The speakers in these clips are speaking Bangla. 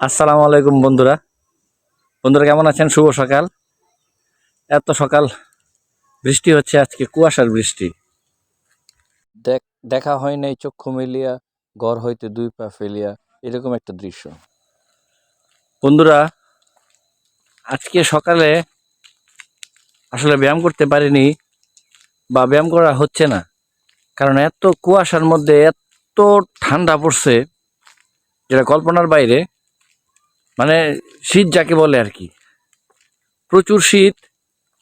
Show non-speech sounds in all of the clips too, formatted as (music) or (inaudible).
আসসালামু আলাইকুম বন্ধুরা। বন্ধুরা কেমন আছেন? শুভ সকাল। এত সকাল বৃষ্টি হচ্ছে আজকে কুয়াশার বৃষ্টি। দেখ দেখা হয় নাই চক্ষু মেলিয়া ঘর হইতে দুই পা ফেলিয়া এরকম একটা দৃশ্য। বন্ধুরা আজকে সকালে আসলে ব্যায়াম করতে পারিনি বা ব্যায়াম করা হচ্ছে না। কারণ এত কুয়াশার মধ্যে এত ঠান্ডা পড়ছে যেটা কল্পনার বাইরে মানে শীত যাকে বলে আর কি। প্রচুর শীত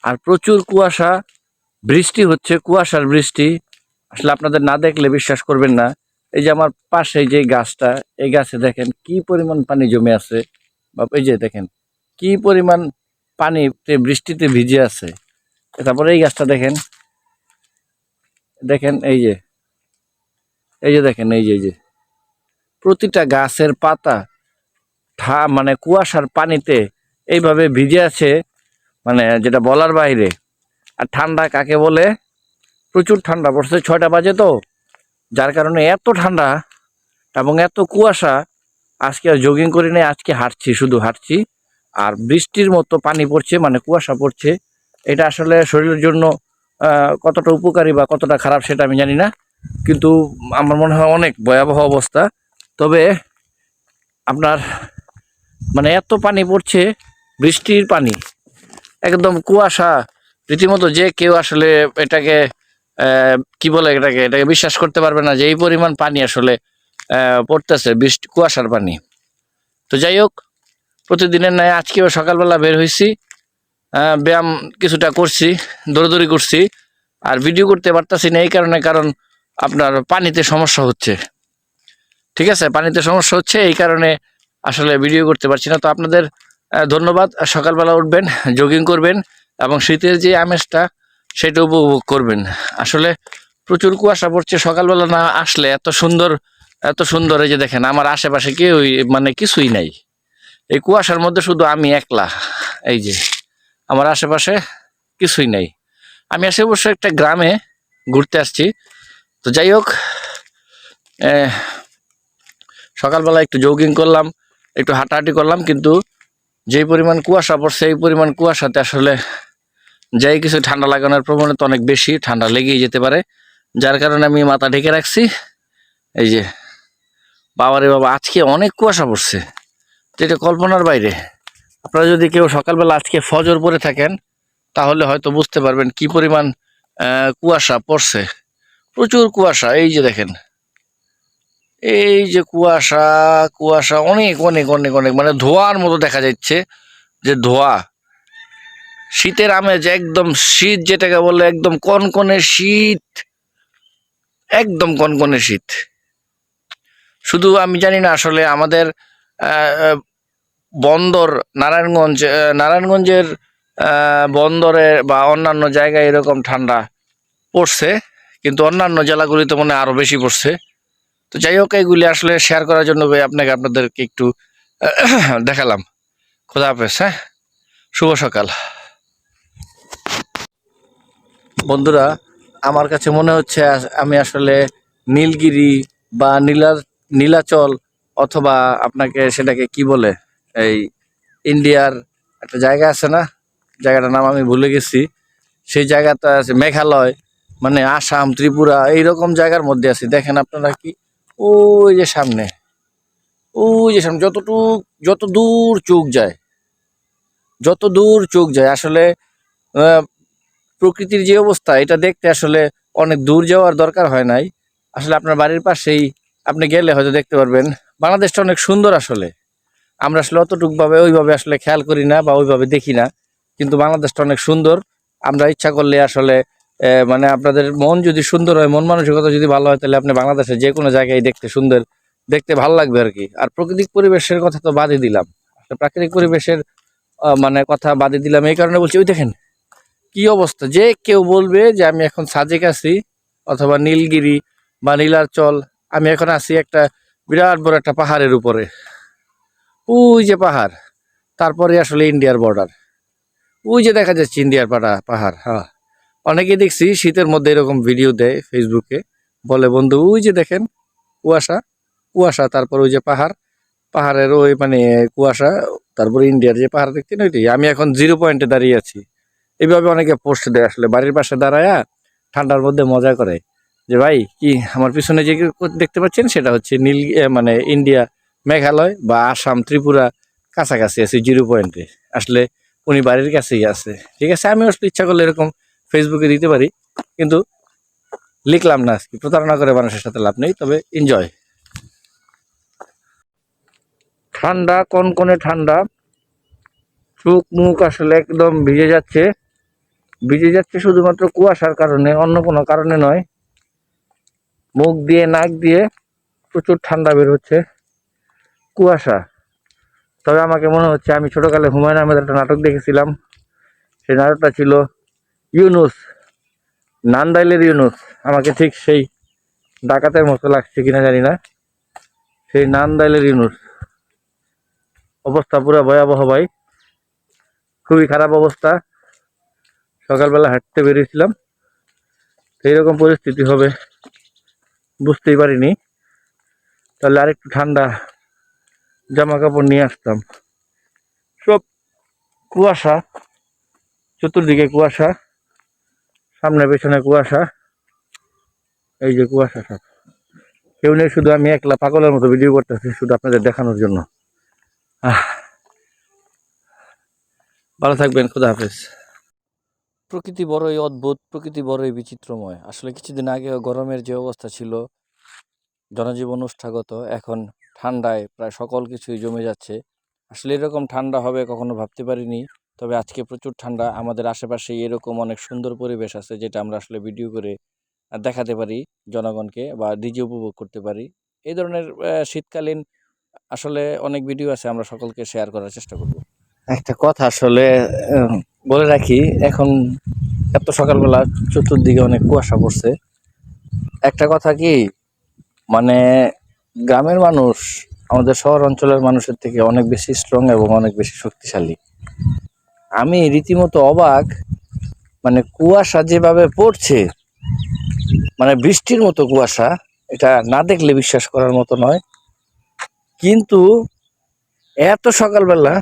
আর প্রচুর কুয়াশা, বৃষ্টি হচ্ছে, কুয়াশার বৃষ্টি। আসলে আপনাদের না দেখলে বিশ্বাস করবেন না। এই যে আমার পাশে যে গাছটা, এই গাছে দেখেন কি পরিমাণ পানি জমে আছে। বা এই যে দেখেন কি পরিমাণ পানিতে, বৃষ্টিতে ভিজে আছে। তারপরে এই গাছটা দেখেন দেখেন এই যে এই যে দেখেন, এই যে এই যে। প্রতিটা গাছের পাতা ঠা মানে কুয়াশার পানিতে এইভাবে ভিজে আছে মানে যেটা বলার বাইরে। আর ঠান্ডা কাকে বলে? প্রচুর ঠান্ডা পড়ছে, ছয়টা বাজে তো। যার কারণে এত ঠান্ডা এবং এত কুয়াশা, আজকে আর জগিং করি নাই, আজকে হাঁটছি, শুধু হাঁটছি। আর বৃষ্টির মতো পানি পড়ছে মানে কুয়াশা পড়ছে। এটা আসলে শরীরের জন্য কতটা উপকারী বা কতটা খারাপ সেটা আমি জানি না। কিন্তু আমার মনে হয় অনেক ভয়াবহ অবস্থা। তবে আপনার মানে এত পানি পড়ছে, বৃষ্টির পানি। একদম কুয়াশা, রীতিমতো যে কেউ আসলে এটাকে কি বলে এটাকে এটাকে বিশ্বাস করতে পারবে না যে এই পরিমাণ পানি আসলে পড়তেছে, বৃষ্টি, কুয়াশার পানি। তো যাই হোক, প্রতিদিনের ন্যায় আজকেও সকালবেলা বের হয়েছি ব্যায়াম কিছুটা করছি, দৌড়দৌড়ি করছি, আর ভিডিও করতে পারতাছি না এই কারণে, কারণ আপনার পানিতে সমস্যা হচ্ছে। ঠিক আছে? পানিতে সমস্যা হচ্ছে, এই কারণে আসলে ভিডিও করতে পারছি না। তো আপনাদের ধন্যবাদ। সকালবেলা উঠবেন জগিং করবেন এবং শীতের যে আমেজটা, সেটা উপভোগ করবেন। আসলে প্রচুর কুয়াশা পড়ছে, সকালবেলা না আসলে এত সুন্দর এত সুন্দর, এই যে দেখেন, আমার আশেপাশে কেউ মানে কিছুই নাই। এই কুয়াশার মধ্যে শুধু আমি একলা, এই যে আমার আশেপাশে কিছুই নাই। আমি আসে অবশ্য একটা গ্রামে ঘুরতে আসছি। তো যাই হোক সকালবেলা একটু জগিং করলাম। একটু হাঁটাহাঁটি করলাম, কিন্তু যেই পরিমাণ কুয়াশা পড়ছে এই পরিমাণ কুয়াশাতে আসলে যাই কিছু ঠান্ডা লাগানোর প্রবণতা অনেক বেশি, ঠান্ডা লেগেই যেতে পারে। যার কারণে আমি মাথা ঢেকে রাখছি। এই যে, বাবারে বাবা, আজকে অনেক কুয়াশা পড়ছে। যেটা কল্পনার বাইরে। আপনারা যদি কেউ সকালবেলা আজকে ফজর পরে থাকেন, তাহলে হয়তো বুঝতে পারবেন কি পরিমাণ কুয়াশা পড়ছে। প্রচুর কুয়াশা, এই যে দেখেন। এই যে কুয়াশা কুয়াশা অনেক অনেক অনেক অনেক মানে ধোঁয়ার মতো দেখা যাচ্ছে যে ধোঁয়া। শীতের আমেজ একদম শীত যেটাকে বলে একদম কনকনে শীত। একদম কনকনে শীত। শুধু আমি জানি না আসলে আমাদের বন্দর নারায়ণগঞ্জ নারায়ণগঞ্জের বন্দরে বা অন্যান্য জায়গায় এরকম ঠান্ডা পড়ছে, কিন্তু অন্যান্য জেলাগুলিতে মনে হয় আরও বেশি পড়ছে। তো যাই হোক এইগুলি আসলে শেয়ার করার জন্য ভাই আপনাকে আপনাদেরকে একটু, (coughs) দেখালাম। খোদা হাফেজ হ্যাঁ? শুভ সকাল। বন্ধুরা, আমার কাছে মনে হচ্ছে আমি আসলে নীলগিরি বা নীলা, নীলাচল অথবা আপনাকে সেটাকে কি বলে, এই ইন্ডিয়ার একটা জায়গা আছে না? জায়গাটার নাম আমি ভুলে গেছি। সেই জায়গাটা আছে মেঘালয় মানে আসাম, ত্রিপুরা, এইরকম জায়গার মধ্যে আছি। দেখেন আপনারা কি ওই যে সামনে, ওই যে সামনে, যতটুক, যত দূর চোখ যায়, যত দূর চোখ যায়, আসলে প্রকৃতির যে অবস্থা, এটা দেখতে আসলে অনেক দূর যাওয়ার দরকার হয় নাই। আসলে আপনার বাড়ির পাশেই আপনি গেলে হয়তো দেখতে পারবেন, বাংলাদেশটা অনেক সুন্দর আসলে। আমরা আসলে অতটুকভাবে ওইভাবে আসলে খেয়াল করি না বা ওইভাবে দেখি না, কিন্তু বাংলাদেশটা অনেক সুন্দর। আমরা ইচ্ছা করলে আসলে মানে আপনাদের মন যদি সুন্দর হয়, মন মানসিকতা যদি ভালো হয়, তাহলে আপনি বাংলাদেশের যে কোনো জায়গায় দেখতে সুন্দর, দেখতে ভালো লাগবে আর কি। আর প্রাকৃতিক পরিবেশের কথা তো বাদই দিলাম। প্রাকৃতিক পরিবেশের মানে কথা বাদই দিলাম। এই কারণে বলছি, ওই দেখেন, কি অবস্থা? যে কেউ বলবে যে, আমি এখন সাজেক আছি, অথবা নীলগিরি বা নীলাচল, আমি এখন আছি একটা বিরাট বড় একটা পাহাড়ের উপরে। ওই যে পাহাড়, তারপরে আসলে ইন্ডিয়ার বর্ডার। ওই যে দেখা যাচ্ছে ইন্ডিয়ার পাড়া, পাহাড় হ্যাঁ। অনেকেই দেখছি শীতের মধ্যে এরকম ভিডিও দেয় ফেসবুকে বলে, বন্ধু, ওই যে দেখেন, কুয়াশা কুয়াশা, তারপর ওই যে পাহাড়, পাহাড়ের ওই মানে কুয়াশা, তারপরে ইন্ডিয়ার যে পাহাড় দেখছেন ওইটাই আমি এখন জিরো পয়েন্টে দাঁড়িয়ে আছি। এইভাবে অনেকে পোস্ট দেয় আসলে, বাড়ির পাশে দাঁড়ায়া ঠান্ডার মধ্যে মজা করে। যে, ভাই, কি আমার পিছনে যে দেখতে পাচ্ছেন? সেটা হচ্ছে নীল মানে ইন্ডিয়া মেঘালয় বা আসাম, ত্রিপুরা কাছাকাছি আছে জিরো পয়েন্টে আসলে উনি বাড়ির কাছেই আছে। ঠিক আছে? আমি আসলে ইচ্ছা করলে এরকম ফেসবুকে দিতে পারি, কিন্তু লিখলাম না আজকে। প্রতারণা করে মানুষের সাথে লাভ নেই, তবে এনজয় ঠান্ডা, কনকনে ঠান্ডা। চোখ মুখ আসলে একদম ভিজে যাচ্ছে। ভিজে যাচ্ছে শুধুমাত্র কুয়াশার কারণে, অন্য কোনো কারণে নয়। মুখ দিয়ে, নাক দিয়ে প্রচুর ঠান্ডা বের হচ্ছে। কুয়াশা। তবে আমাকে মনে হচ্ছে, আমি ছোটোকালে হুমায়ুন আহমেদের একটা নাটক দেখেছিলাম। সেই নাটকটা ছিল ইউনুস, নান্দাইলের ইউনুস, আমাকে ঠিক সেই ডাকাতের মতো লাগছে কিনা জানি না। সেই নান্দাইলের ইউনুস। অবস্থা পুরো ভয়াবহ ভাই। খুবই খারাপ অবস্থা। সকালবেলা হাঁটতে বেরিয়েছিলাম। এইরকম পরিস্থিতি হবে, বুঝতেই পারিনি। তাহলে আরেকটু ঠান্ডা জামা কাপড় নিয়ে আসতাম। সব কুয়াশা, চতুর্দিকে কুয়াশা। সামনে পেছনে কুয়াশা। এই যে কুয়াশা সব। কেউ নেই, শুধু আমি একলা পাগলের মতো ভিডিও করতেছি, শুধু আপনাদের দেখানোর জন্য। ভালো থাকবেন, খুদা হাফেজ। প্রকৃতি বড়ই অদ্ভুত, প্রকৃতি বড়ই বিচিত্রময়। আসলে কিছুদিন আগে গরমের যে অবস্থা ছিল, জনজীবন উষ্ঠাগত, এখন ঠান্ডায় প্রায় সকল কিছুই জমে যাচ্ছে। আসলে এরকম ঠান্ডা হবে কখনো ভাবতে পারিনি। তবে আজকে প্রচুর ঠান্ডা। আমাদের আশেপাশে এরকম অনেক সুন্দর পরিবেশ আছে যেটা আমরা আসলে ভিডিও করে দেখাতে পারি জনগণকে বা নিজে উপভোগ করতে পারি। এই ধরনের শীতকালীন আসলে অনেক ভিডিও আছে, আমরা সকলকে শেয়ার করার চেষ্টা করব। একটা কথা আসলে বলে রাখি, এখন এত সকালবেলা চতুর্দিকে অনেক কুয়াশা পড়ছে। একটা কথা কি মানে গ্রামের মানুষ আমাদের শহর অঞ্চলের মানুষের থেকে অনেক বেশি স্ট্রং এবং অনেক বেশি শক্তিশালী। আমি রীতিমতো অবাক মানে কুয়াশা যেভাবে পড়ছে মানে বৃষ্টির মতো কুয়াশা, এটা না দেখলে বিশ্বাস করার মতো নয়। কিন্তু এত সকালবেলা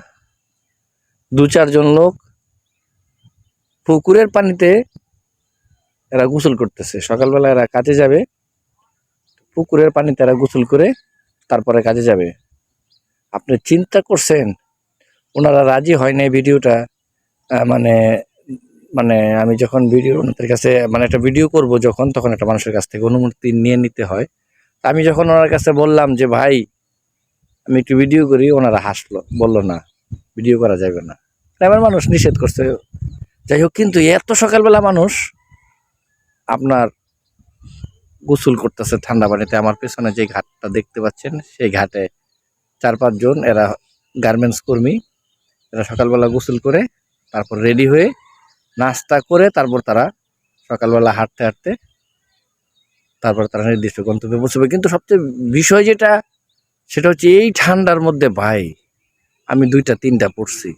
দু চারজন লোক পুকুরের পানিতে এরা গোসল করতেছে। সকালবেলা এরা কাজে যাবে, পুকুরের পানিতে এরা গোসল করে তারপরে কাজে যাবে। আপনি চিন্তা করছেন, ওনারা রাজি হয় না ভিডিওটা? মানে মানে আমি যখন ভিডিও ওনাদের কাছে মানে একটা ভিডিও করব যখন, তখন একটা মানুষের কাছ থেকে অনুমতি নিয়ে নিতে হয়। আমি যখন ওনার কাছে বললাম যে, ভাই, আমি একটু ভিডিও করি, ওনারা হাসলো, বলল, না ভিডিও করা যাবে না। গ্রামের মানুষ নিষেধ করছে। যাই হোক, কিন্তু এত সকালবেলা মানুষ আপনার গোসল করতেছে ঠান্ডা পানিতে। আমার পেছনে যে ঘাটটা দেখতে পাচ্ছেন, সেই ঘাটে চার পাঁচজন, এরা গার্মেন্টস কর্মী, এরা সকালবেলা গোসল করে তারপর রেডি হয়ে নাস্তা করে তারপর তারা সকালবেলা হাঁটতে হাঁটতে তারপর তারা নির্দিষ্ট গন্তব্যে পৌঁছবে। কিন্তু সবচেয়ে বিষয় যেটা, সেটা হচ্ছে এই ঠান্ডার মধ্যে ভাই, আমি দুইটা, তিনটা পড়ছি।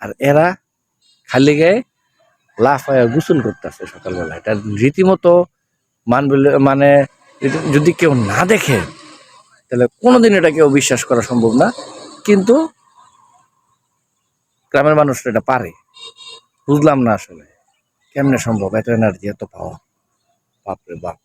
আর এরা খালি গায়ে লাফায়া গোসল করতেছে সকালবেলা। এটা রীতিমতো মানবে মানে যদি- কেউ না দেখে, তাহলে কোনোদিন এটা কেউ বিশ্বাস করা সম্ভব না। কিন্তু গ্রামের মানুষরা এটা পারে। বুঝলাম না আসলে। কেমনে সম্ভব? এত এনার্জি এত পাওয়া বাপরে বাপ।